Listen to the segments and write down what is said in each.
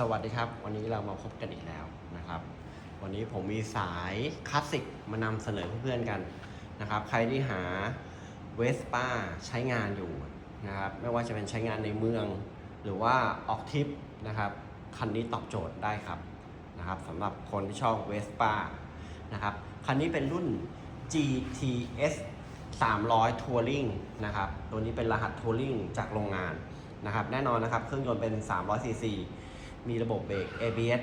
สวัสดีครับ วันนี้เรามาพบกันอีกแล้วนะครับ วันนี้ผมมีสายคลาสสิกมานำเสนอเพื่อนๆกันนะครับ ใครที่หาเวสป้าใช้งานอยู่นะครับ ไม่ว่าจะเป็นใช้งานในเมือง หรือว่าออกทริปนะครับคันนี้ตอบโจทย์ได้ครับนะครับสำหรับคนที่ชอบเวสป้านะครับคันนี้เป็นรุ่น GTS 300 Touring นะครับ ตัวนี้เป็นรหัส Touring จากโรงงานนะครับ แน่นอนนะครับ เครื่องยนต์เป็น 300 cc มีระบบเบรก ABS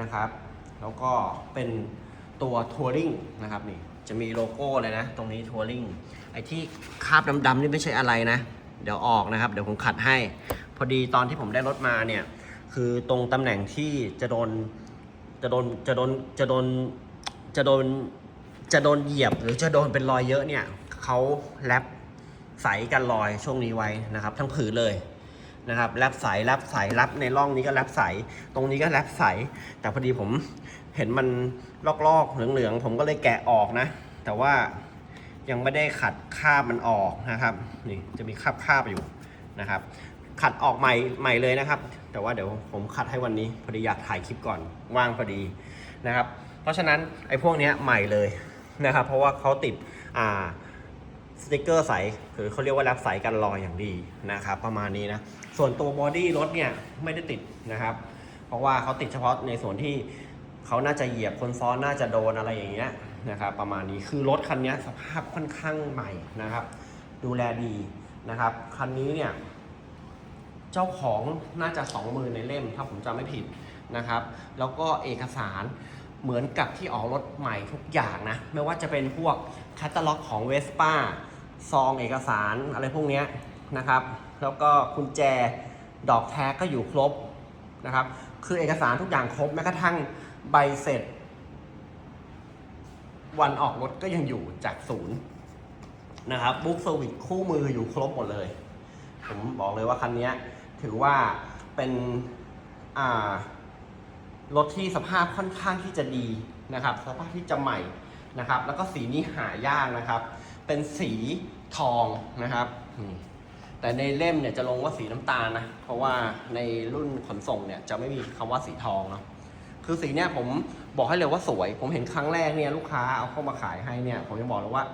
นะครับ แล้วก็เป็นตัว Touring นะครับนี่จะมีโลโก้เลยนะ ตรงนี้ Touring ไอ้ที่คราบดำๆนี่ไม่ใช่อะไรนะ เดี๋ยวออกนะครับ เดี๋ยวผมขัดให้ พอดีตอนที่ผมได้รถมาเนี่ย คือตรงตำแหน่งที่จะโดนจะโดนจะโดนจะโดนจะโดนจะโดนเหยียบหรือจะโดนเป็นรอยเยอะเนี่ยเขาแรปใสกันรอยช่วงนี้ไว้นะครับ ทั้งผืนเลย นะครับแรปใสแรปใสแรปในร่องนี้ก็แรปใส ตรงนี้ก็แรปใส แต่พอดีผมเห็นมันลอกๆเหลืองๆ ผมก็เลยแกะออกนะ แต่ว่ายังไม่ได้ขัดคราบมันออกนะครับนี่จะมีคราบคราบอยู่นะครับ ขัดออกใหม่ใหม่เลยนะครับ แต่ว่าเดี๋ยวผมขัดให้วันนี้พอดีอยากถ่ายคลิปก่อนว่างพอดีนะครับ เพราะฉะนั้นไอ้พวกเนี้ยใหม่เลยนะครับ เพราะว่าเขาติดอ่า สติกเกอร์ใสคือเขาเรียกว่าแรปใสกันรอยอย่างดีนะครับ ประมาณนี้นะ ส่วนตัวบอดี้รถเนี่ยไม่ได้ติดนะครับ เพราะว่าเขาติดเฉพาะในส่วนที่เขาน่าจะเหยียบคนซ้อนน่าจะโดนอะไรอย่างเงี้ยนะครับประมาณนี้คือรถคันนี้สภาพค่อนข้างใหม่นะครับ ดูแลดีนะครับ คันนี้เนี่ยเจ้าของน่าจะสองมือในเล่มถ้าผมจำไม่ผิดนะครับ แล้วก็เอกสารเหมือนกับที่ออกรถใหม่ทุกอย่างนะ ไม่ว่าจะเป็นพวกแคตตาล็อกของเวสป้า ซองเอกสารอะไรพวกนี้นะครับ แล้วก็กุญแจดอกแท้ก็อยู่ครบนะครับ คือเอกสารทุกอย่างครบแม้กระทั่งใบเสร็จ วันออกรถก็ยังอยู่จากศูนย์นะครับบุ๊กเซอร์วิสคู่มืออยู่ครบหมดเลย ผมบอกเลยว่าคันนี้ถือว่าเป็นรถที่สภาพค่อนข้างที่จะดีนะครับ สภาพที่จะใหม่นะครับ แล้วก็สีนี้หายากนะครับ เป็นสี ทองนะครับนี่แต่ในเล่มเนี่ยจะลงว่าสีน้ำตาลนะ เพราะว่าในรุ่นขนส่งเนี่ยจะไม่มีคำว่าสีทองเนาะคือสีเนี่ยผมบอกให้เลยว่าสวย ผมเห็นครั้งแรกเนี่ยลูกค้าเอาเข้ามาขายให้เนี่ย ผมจะบอกเลยว่า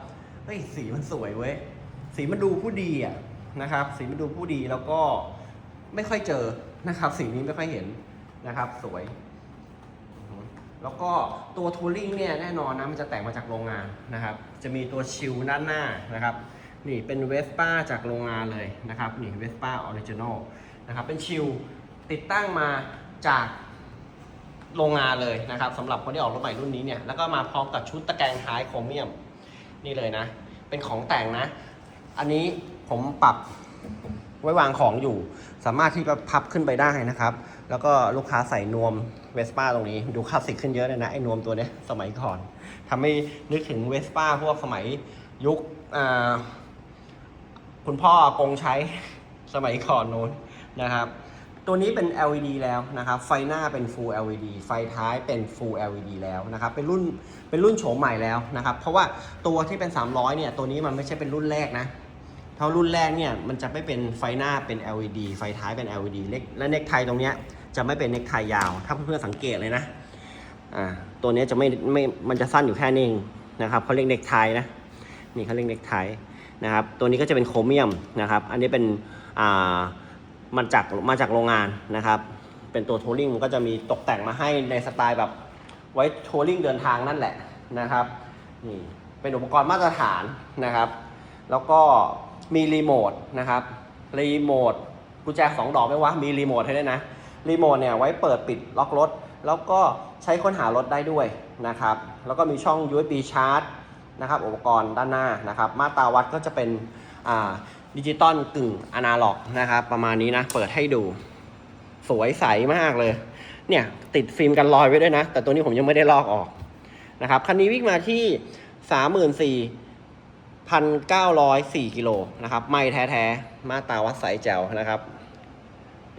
เฮ้ยสีมันสวยเว้ยสีมันดูผู้ดีอะนะครับ สีมันดูผู้ดีแล้วก็ไม่ค่อยเจอนะครับ สีนี้ไม่ค่อยเห็นนะครับ สวย แล้วก็ตัวทัวริงเนี่ยแน่นอนนะมันจะแต่งมาจากโรงงานนะครับ จะมีตัวชิลด้านหน้านะครับ นี่เป็นเวสป้าจากโรงงานเลยนะครับนี่เวสป้าออริจินอลนะครับเป็นชิลติดตั้งมาจากโรงงานเลยนะครับสำหรับคนที่ออกรถใหม่รุ่นนี้เนี่ยแล้วก็มาพร้อมกับชุดตะแกรงท้ายโครเมียมนี่เลยนะ เป็นของแต่งนะ อันนี้ผมปรับไว้วางของอยู่ สามารถที่จะพับขึ้นไปได้นะครับ แล้วก็ลูกค้าใส่นวมเวสป้าตรงนี้ดูคลาสสิกขึ้นเยอะเลยนะไอ้นวมตัวเนี้ยสมัยก่อนทำให้นึกถึงเวสป้าพวกสมัยยุคอ่า คุณพ่ออากงใช้สมัยก่อนโน้นนะครับ ตัวนี้เป็น LED แล้วนะครับ ไฟหน้าเป็น Full LED ไฟท้ายเป็น Full LED แล้วนะครับ เป็นรุ่น เป็นรุ่นโฉมใหม่แล้วนะครับ เพราะว่าตัวที่เป็น 300 เนี่ย ตัวนี้มันไม่ใช่เป็นรุ่นแรกนะถ้ารุ่นแรกเนี่ย มันจะไม่เป็นไฟหน้าเป็น LED ไฟท้ายเป็น LED เล็ก และเน็กไทตรงเนี้ยจะไม่เป็นเน็กไทยาว ถ้าเพื่อนๆสังเกตเลยนะ อ่า ตัวนี้จะไม่ไม่ มันจะสั้นอยู่แค่นี้เองนะครับเขาเรียกเน็กไทนะ นี่เขาเรียกเน็กไท นะครับ ตัวนี้ก็จะเป็นโครเมียมนะครับ อันนี้เป็นอ่ามันจากมาจากโรงงานนะครับ เป็นตัวทัวริงมันก็จะมีตกแต่งมาให้ในสไตล์แบบไว้ทัวริงเดินทางนั่นแหละนะครับนี่เป็นอุปกรณ์มาตรฐานนะครับ แล้วก็มีรีโมทนะครับรีโมทกุญแจสองดอกไหมวะมีรีโมทให้ด้วยนะรีโมทเนี่ยไว้เปิดปิดล็อกรถ แล้วก็ใช้ค้นหารถได้ด้วยนะครับ แล้วก็มีช่อง USB ชาร์จ นะครับอุปกรณ์ด้านหน้านะครับ มาตราวัดก็จะเป็นอ่าดิจิตอลกึ่งอนาล็อกนะครับ ประมาณนี้นะ เปิดให้ดู สวยใสมากเลย เนี่ย ติดฟิล์มกันรอยไว้ด้วยนะ แต่ตัวนี้ผมยังไม่ได้ลอกออกนะครับคันนี้วิ่งมาที่ 34,904กิโลนะครับ ไม่แท้ๆ มาตราวัดใสแจ๋วนะครับ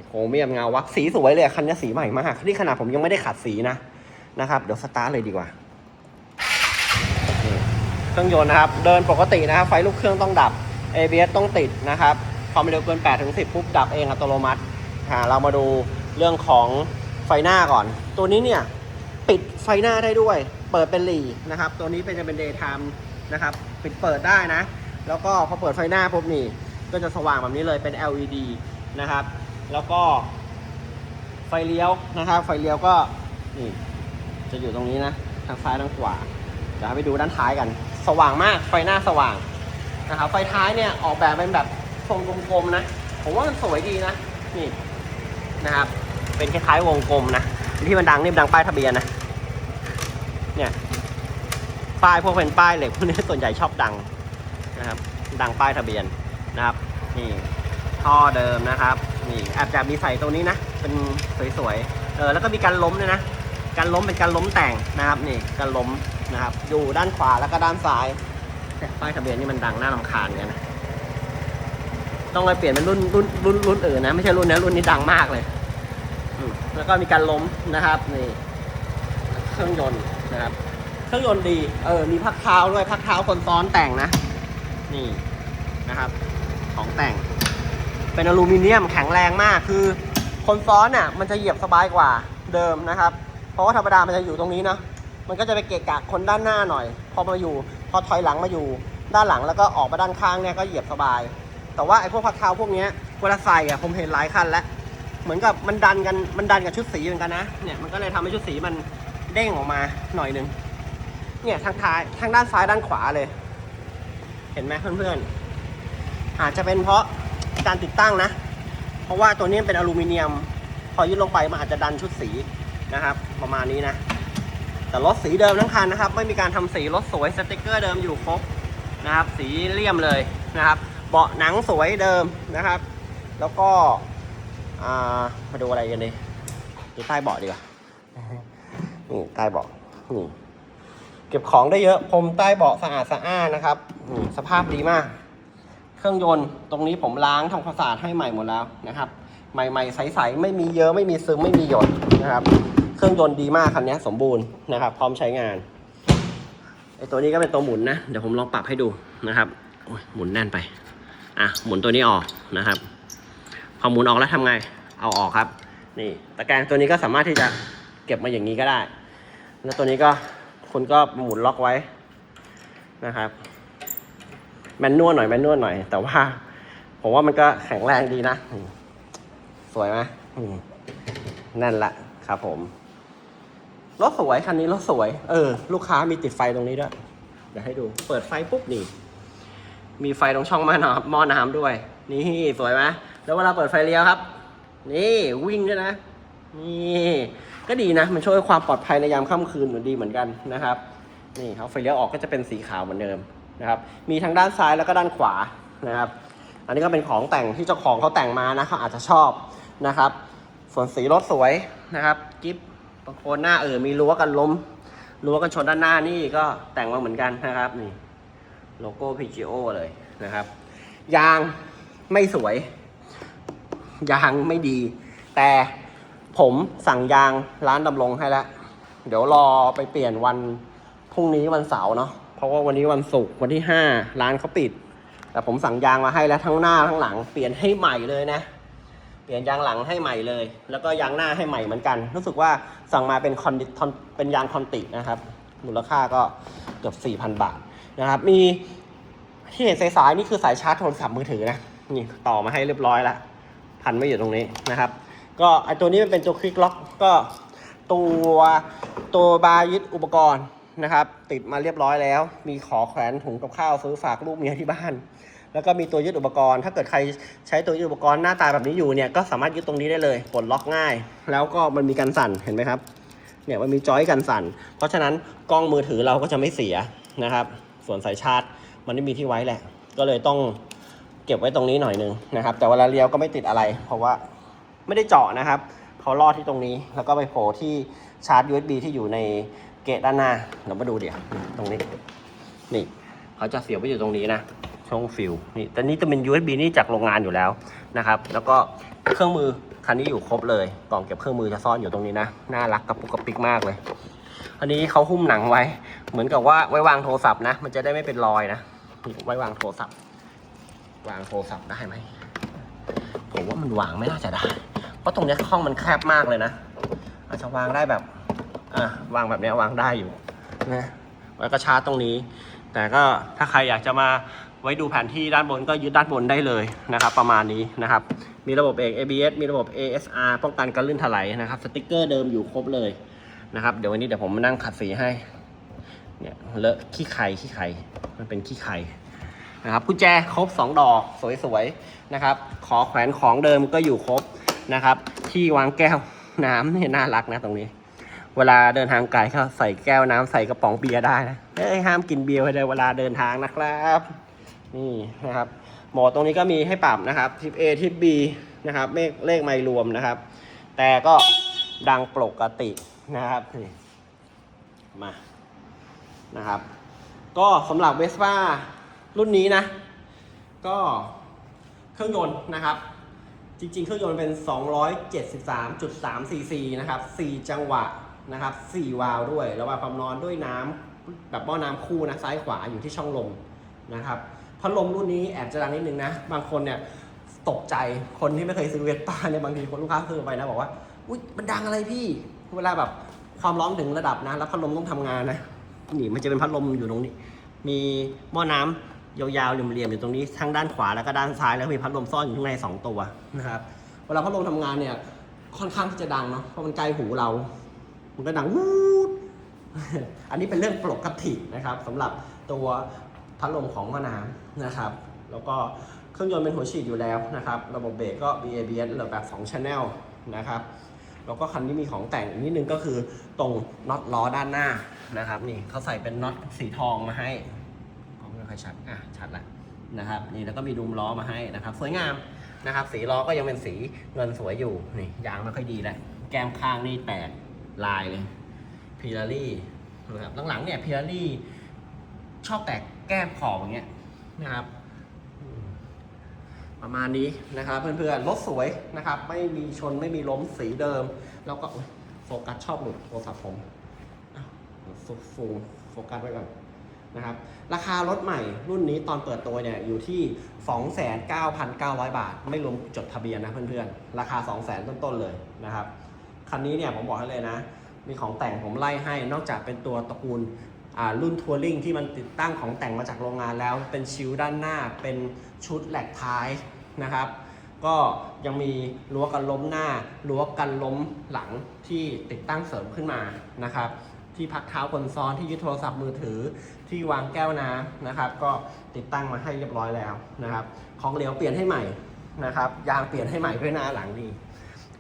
โครเมียมเงาวักสีสวยเลยคันนี้สีใหม่มากนี่ขนาดผมยังไม่ได้ขัดสีนะนะครับ เดี๋ยวสตาร์ทเลยดีกว่า เครื่องยนต์นะครับ เดินปกตินะครับ ไฟลูกเครื่องต้องดับ ABS ต้องติดนะครับ ความเร็วเกิน8ถึง10 ปุ๊บ ดับเองอัตโนมัติอ่าเรามาดูเรื่องของไฟหน้าก่อน ตัวนี้เนี่ย ปิดไฟหน้าได้ด้วย เปิดเป็นหลีนะครับ ตัวนี้เป็นจะเป็น daytime นะครับ ปิดเปิดได้นะ แล้วก็พอเปิดไฟหน้าปุ๊บนี่ ก็จะสว่างแบบนี้เลยเป็น LED นะครับ แล้วก็ไฟเลี้ยวนะครับ ไฟเลี้ยวก็นี่จะอยู่ตรงนี้นะ ทางซ้ายทางขวาเดี๋ยวไปดูด้านท้ายกัน สว่างมาก ไฟหน้าสว่างนะครับไฟท้ายเนี่ยออกแบบเป็นแบบทรงกลมๆนะ ผมว่ามันสวยดีนะ นี่นะครับ เป็นคล้ายๆวงกลมนะ ที่มันดังนี่ดังป้ายทะเบียนนะ เนี่ยป้ายพวกเป็นป้ายเหล็กพวกนี้ส่วนใหญ่ชอบดังนะครับ ดังป้ายทะเบียนนะครับ นี่ท่อเดิมนะครับ นี่แอบจะมีใส่ตรงนี้นะ เป็นสวยๆ เออแล้วก็มีการล้มด้วยนะ การล้มเป็นการล้มแต่งนะครับนี่การล้มนะครับ อยู่ด้านขวาแล้วก็ด้านซ้ายป้ายทะเบียนนี่มันดังน่ารำคาญเหมือนกันนะต้องไปเปลี่ยนเป็นรุ่นรุ่นรุ่นรุ่นอื่นนะไม่ใช่รุ่นนี้รุ่นนี้ดังมากเลยแล้วก็มีการล้มนะครับนี่เครื่องยนต์นะครับ เครื่องยนต์ดี เออมีพักเท้าด้วยพักเท้าคนซ้อนแต่งนะ นี่นะครับ ของแต่ง เป็นอลูมิเนียมแข็งแรงมากคือ คนซ้อนน่ะ มันจะเหยียบสบายกว่าเดิมนะครับ เพราะว่าธรรมดามันจะอยู่ตรงนี้นะ มันก็จะไปเกะกะคนด้านหน้าหน่อย พอมาอยู่ พอถอยหลังมาอยู่ ด้านหลังแล้วก็ออกมาด้านข้างเนี่ยก็เหยียบสบาย แต่ว่าไอ้พวกพักเท้าพวกนี้เวลาใส่อะผมเห็นหลายคันแล้ว เหมือนกับมันดันกัน มันดันกับชุดสีเหมือนกันนะ เนี่ยมันก็เลยทำให้ชุดสีมันเด้งออกมาหน่อยหนึงเนี่ยทางท้ายทางด้านซ้ายด้านขวาเลย เห็นไหมเพื่อนๆ อาจจะเป็นเพราะการติดตั้งนะ เพราะว่าตัวนี้เป็นอลูมิเนียม พอยึดลงไปมันอาจจะดันชุดสี นะครับ ประมาณนี้นะ แต่รถสีเดิมทั้งคันนะครับ ไม่มีการทำสีรถสวยสติกเกอร์เดิมอยู่ครบนะครับ สีเลี่ยมเลยนะครับ เบาะหนังสวยเดิมนะครับ แล้วก็มาดูอะไรกันดีดูใต้เบาะดีกว่านี่ใต้เบาะนี่เก็บของได้เยอะพรมใต้เบาะสะอาดสะอ้านนะครับนี่สภาพดีมาก เครื่องยนต์ตรงนี้ผมล้างทำความสะอาดให้ใหม่หมดแล้วนะครับ ใหม่ๆใสๆไม่มีเยอะไม่มีซึมไม่มีหยดนะครับ เครื่องยนต์ดีมากคันนี้สมบูรณ์นะครับ พร้อมใช้งานไอตัวนี้ก็เป็นตัวหมุนนะ เดี๋ยวผมลองปรับให้ดูนะครับหมุนแน่นไป อะหมุนตัวนี้ออกนะครับ พอหมุนออกแล้วทำไง เอาออกครับ นี่ตะแกรงตัวนี้ก็สามารถที่จะเก็บมาอย่างนี้ก็ได้ แล้วตัวนี้ก็คุณก็หมุนล็อกไว้นะครับ แมนนวลหน่อยแมนนวลหน่อย แต่ว่า ผมว่ามันก็แข็งแรงดีนะ สวยไหมอืมนั่นแหละครับผม รถสวยคันนี้รถสวย เออ ลูกค้ามีติดไฟตรงนี้ด้วย เดี๋ยวให้ดู เปิดไฟปุ๊บนี่ มีไฟตรงช่องหม้อน้ำหม้อน้ำด้วย นี่สวยไหมแล้วเวลาเปิดไฟเลี้ยวครับ นี่วิ่งด้วยนะ นี่ก็ดีนะ มันช่วยความปลอดภัยในยามค่ำคืนเหมือนดีเหมือนกันนะครับ นี่เขาไฟเลี้ยวออกก็จะเป็นสีขาวเหมือนเดิมนะครับ มีทั้งด้านซ้ายแล้วก็ด้านขวานะครับ อันนี้ก็เป็นของแต่งที่เจ้าของเขาแต่งมานะเขาอาจจะชอบนะครับ ส่วนสีรถสวยนะครับ กิฟ บางคนหน้าเออมีรั้วกันล้มรั้วกันชนด้านหน้านี่ก็แต่งมาเหมือนกันนะครับนี่โลโก้ PGO เลยนะครับ ยางไม่สวย ยางไม่ดี แต่ผมสั่งยางร้านดำรงให้แล้ว เดี๋ยวรอไปเปลี่ยนวันพรุ่งนี้วันเสาร์เนาะเพราะว่าวันนี้วันศุกร์วันที่ 5 ร้านเขาปิด แต่ผมสั่งยางมาให้แล้วทั้งหน้าทั้งหลัง เปลี่ยนให้ใหม่เลยนะ ปลี่ยนยางหลังให้ใหม่เลย แล้วก็ยางหน้าให้ใหม่เหมือนกัน รู้สึกว่าสั่งมาเป็นคอนดิคอนเป็นยางคอนตินะครับ มูลค่าก็เกือบ 4,000 บาทนะครับ มีที่เห็นสายๆนี่คือสายชาร์จโทรศัพท์มือถือนะ นี่ต่อมาให้เรียบร้อยแล้ว พันไม่อยู่ตรงนี้นะครับ ก็ไอตัวนี้มันเป็นตัวคลิกล็อก ก็ตัวตัวบาร์ยึดอุปกรณ์นะครับ ติดมาเรียบร้อยแล้ว มีขอแขวนถุงกับข้าวซื้อฝากลูกเมียที่บ้าน แล้วก็มีตัวยึดอุปกรณ์ ถ้าเกิดใครใช้ตัวยึดอุปกรณ์หน้าตาแบบนี้อยู่เนี่ยก็สามารถยึดตรงนี้ได้เลยปลดล็อกง่าย แล้วก็มันมีการสั่นเห็นไหมครับเนี่ยมันมีจอยกันสั่น เพราะฉะนั้นกล้องมือถือเราก็จะไม่เสียนะครับ ส่วนสายชาร์จมันไม่มีที่ไว้แหละ ก็เลยต้องเก็บไว้ตรงนี้หน่อยนึงนะครับ แต่เวลาเลี้ยวก็ไม่ติดอะไร เพราะว่าไม่ได้เจาะนะครับเขาลอดที่ตรงนี้แล้วก็ไปโผล่ที่ชาร์จ USB ที่อยู่ในเกตด้านหน้า เรามาดูเดี๋ยวตรงนี้ นี่เขาจะเสียบไว้อยู่ตรงนี้นะ ช่องฟิลนี่แต่นี่จะเป็น USB นี่จากโรงงานอยู่แล้วนะครับ แล้วก็เครื่องมือคันนี้อยู่ครบเลย กล่องเก็บเครื่องมือจะซ่อนอยู่ตรงนี้นะ น่ารักกระปุกกระปิกมากเลย อันนี้เขาหุ้มหนังไว้ เหมือนกับว่าไว้วางโทรศัพท์นะ มันจะได้ไม่เป็นรอยนะไว้วางโทรศัพท์ วางโทรศัพท์ได้ไหมผมว่ามันวางไม่น่าจะได้ เพราะตรงนี้ห้องมันแคบมากเลยนะ อาจจะวางได้แบบ อะวางแบบนี้วางได้อยู่นะแล้วก็ชาร์จตรงนี้ แต่ก็ถ้าใครอยากจะมา ไว้ดูแผนที่ด้านบนก็ยึดด้านบนได้เลยนะครับ ประมาณนี้นะครับ มีระบบเอก ABS มีระบบ ASR ป้องกันการลื่นถลายนะครับสติกเกอร์เดิมอยู่ครบเลยนะครับ เดี๋ยววันนี้เดี๋ยวผมมานั่งขัดสีให้เนี่ยเลอะขี้ไข่ขี้ไข่มันเป็นขี้ไข่นะครับกุญแจครบ 2 ดอกสวยๆนะครับ ขอแขวนของเดิมก็อยู่ครบนะครับ ที่วางแก้วน้ำนี่น่ารักนะตรงนี้ เวลาเดินทางไกลก็ใส่แก้วน้ำใส่กระป๋องเบียร์ได้นะเฮ้ยห้ามกินเบียร์ในเวลาเดินทางนะครับ นี่นะครับหมดตรงนี้ก็มีให้ปรับนะครับทิป A ทิป B นะครับเลขเลขไม่รวมนะครับ แต่ก็ดังปกตินะครับนี่มานะครับ ก็สำหรับเวสป้ารุ่นนี้นะ ก็เครื่องยนต์นะครับ จริงๆ เครื่องยนต์เป็น 273.3 cc นะครับ 4 จังหวะนะครับ 4 วาล์วด้วย ระบายความร้อนด้วยน้ำแบบหม้อน้ำคู่นะซ้ายขวาอยู่ที่ช่องลมนะครับ พัดลมรุ่นนี้แอบจะดังนิดนึงนะ บางคนเนี่ยตกใจคนที่ไม่เคยซื้อเวสป้าเนี่ยบางทีคนลูกค้าซื้อไปนะบอกว่าอุ้ยมันดังอะไรพี่เวลาแบบความร้อนถึงระดับนะ แล้วพัดลมต้องทำงานนะนี่มันจะเป็นพัดลมอยู่ตรงนี้ มีหม้อน้ำยาวๆเหลี่ยมๆอยู่ตรงนี้ทั้งด้านขวาแล้วก็ด้านซ้ายแล้วมีพัดลมซ่อนอยู่ข้างในสองตัวนะครับเวลาพัดลมทำงานเนี่ยค่อนข้างที่จะดังเนาะเพราะมันไกลหูเรา มันก็ดังวูดอันนี้เป็นเรื่องปกตินะครับสำหรับตัว พัดลมของหม้อน้ำนะครับ แล้วก็เครื่องยนต์เป็นหัวฉีดอยู่แล้วนะครับ ระบบเบรกก็ BABS หรือแบบ2 Channel นะครับแล้วก็คันนี้มีของแต่งนิดนึงก็คือตรงน็อตล้อด้านหน้านะครับนี่เขาใส่เป็นน็อตสีทองมาให้ผมไม่ค่อยชัดอะชัดละนะครับนี่แล้วก็มีดุมล้อมาให้นะครับ สวยงามนะครับ สีล้อก็ยังเป็นสีเงินสวยอยู่นี่ยางไม่ค่อยดีแหล้วแก้มข้างนี่แตกลายเลยพิลารี่นะครับหลังๆเนี่ยพิลารี่ ชอบแตกแก้มขอบอย่างเงี้ยนะครับ ประมาณนี้นะครับ เพื่อนๆรถสวยนะครับ ไม่มีชนไม่มีล้มสีเดิม แล้วก็โฟกัสชอบหลุดโทรศัพท์ผมฟูโฟกัสไว้ก่อนนะครับ ราคารถใหม่รุ่นนี้ตอนเปิดตัวเนี่ยอยู่ที่ 29,900 บาท ไม่รวมจดทะเบียนนะเพื่อนๆ ราคา 200,000 ต้นๆเลยนะครับ คันนี้เนี่ยผมบอกให้เลยนะ มีของแต่งผมไล่ให้นอกจากเป็นตัวตระกูล รุ่นทัวริงที่มันติดตั้งของแต่งมาจากโรงงานแล้ว เป็นชิลด้านหน้าเป็นชุดแหลกท้ายนะครับ ก็ยังมีรั้วกันล้มหน้ารั้วกันล้มหลังที่ติดตั้งเสริมขึ้นมานะครับ ที่พักเท้าคนซ้อนที่ยึดโทรศัพท์มือถือที่วางแก้วน้ำนะครับ ก็ติดตั้งมาให้เรียบร้อยแล้วนะครับ ของเหลวเปลี่ยนให้ใหม่นะครับยางเปลี่ยนให้ใหม่ด้วยหน้าหลังดี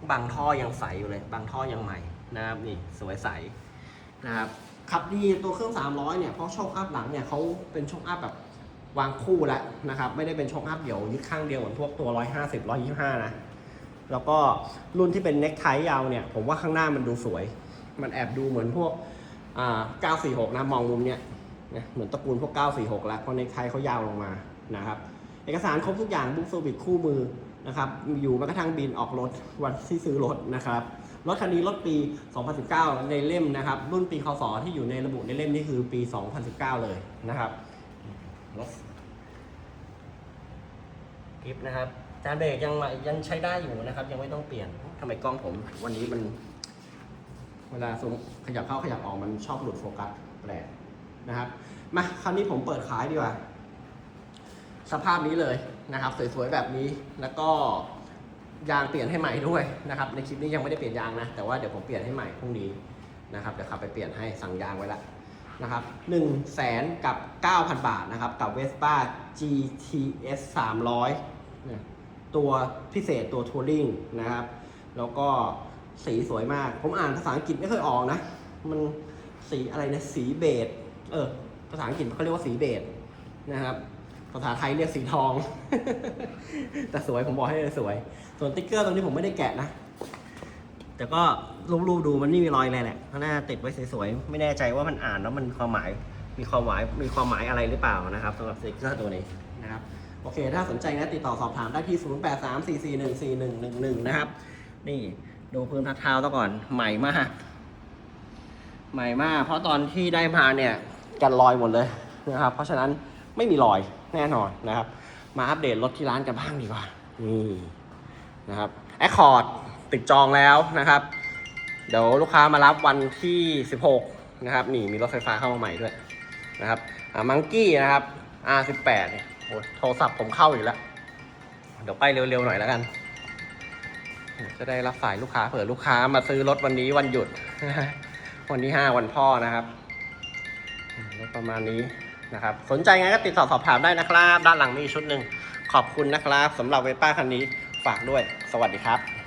บางท่อยังใสอยู่เลย บางท่อยังใหม่นะครับนี่สวยใสนะครับ ขับดีตัวเครื่อง 300 เนี่ยเพราะโชคอัพหลังเนี่ยเขาเป็นโชคอัพแบบวางคู่แล้วนะครับไม่ได้เป็นโชคอัพเดี่ยวยึดข้างเดียวเหมือนพวกตัว 150 125 นะ แล้วก็รุ่นที่เป็นเน็กไทยาวเนี่ยผมว่าข้างหน้ามันดูสวย มันแอบดูเหมือนพวกอ่า946 นะมองมุมเนี่ยนะเหมือนตระกูลพวก 946 แล้วเพราะเน็กไทเขายาวลงมานะครับเอกสารครบทุกอย่างบุ๊กเซอร์วิสคู่มือนะครับอยู่แม้กระทั่งบินออกรถวันที่ซื้อรถนะครับ รถคันนี้รถปี 2019 ในเล่มนะครับ รุ่นปีคศที่อยู่ในระบุในเล่มนี่คือปี 2019 เลยนะครับรถคลิปนะครับจานเบรกยังยังใช้ได้อยู่นะครับ ยังไม่ต้องเปลี่ยนทำไมกล้องผม วันนี้มัน เวลาซูมขยับเข้าขยับออกมันชอบหลุดโฟกัสแปลกนะครับมาคราวนี้ผมเปิดขายดีกว่า สภาพนี้เลยนะครับ สวยๆแบบนี้แล้วก็ ยางเปลี่ยนให้ใหม่ด้วยนะครับ ในคลิปนี้ยังไม่ได้เปลี่ยนยางนะ แต่ว่าเดี๋ยวผมเปลี่ยนให้ใหม่พรุ่งนี้นะครับ เดี๋ยวขับไปเปลี่ยนให้สั่งยางไว้ละนะครับ1นึ่งแสนกับ 9,000 บาทนะครับ กับ Vespa GTS 300เนี่ยตัวพิเศษตัวทัวริงนะครับ แล้วก็สีสวยมาก ผมอ่านภาษาอังกฤษไม่เคยออกนะ มันสีอะไรนะ สีเบจเออ ภาษาอังกฤษเขาเรียกว่าสีเบจนะครับ ภาษาไทยเรียกสีทอง แต่สวยผมบอกให้เลยสวย ส่วนติ๊กเกอร์ตรงนี้ผมไม่ได้แกะนะ แต่ก็รูปๆดูมันไม่มีรอยอะไรแหละข้างหน้าติดไว้สวยๆ ไม่แน่ใจว่ามันอ่านแล้วมันความหมาย มีความหมาย มีความหมายอะไรหรือเปล่านะครับสำหรับสติ๊กเกอร์ตัวนี้นะครับ โอเค ถ้าสนใจนะติดต่อสอบถามได้ที่ 0834414111 นะครับ นี่ดูพื้นพักเท้าซะก่อนใหม่มาก ใหม่มาก เพราะตอนที่ได้มาเนี่ยกันรอยหมดเลยนะครับ เพราะฉะนั้นไม่มีรอยแน่นอนนะครับ มาอัปเดตรถที่ร้านกันบ้างดีกว่า นี่ นะครับแอคคอร์ดติดจองแล้วนะครับ เดี๋ยวลูกค้ามารับวันที่ 16 นะครับ นี่มีรถไฟฟ้าเข้ามาใหม่ด้วยนะครับมังกี้นะครับ R18 เนี่ยโอ้โทรศัพท์ผมเข้าอยู่แล้ว เดี๋ยวไปเร็วๆหน่อยแล้วกัน จะได้รับสายลูกค้าเผื่อลูกค้ามาซื้อรถวันนี้วันหยุด วันที่ 5 วันพ่อนะครับรถประมาณนี้นะครับ สนใจไงก็ติดต่อสอบถามได้นะครับ ด้านหลังมีอีกชุดหนึ่งขอบคุณนะครับสำหรับเวป้าคันนี้ ฝากด้วย สวัสดีครับ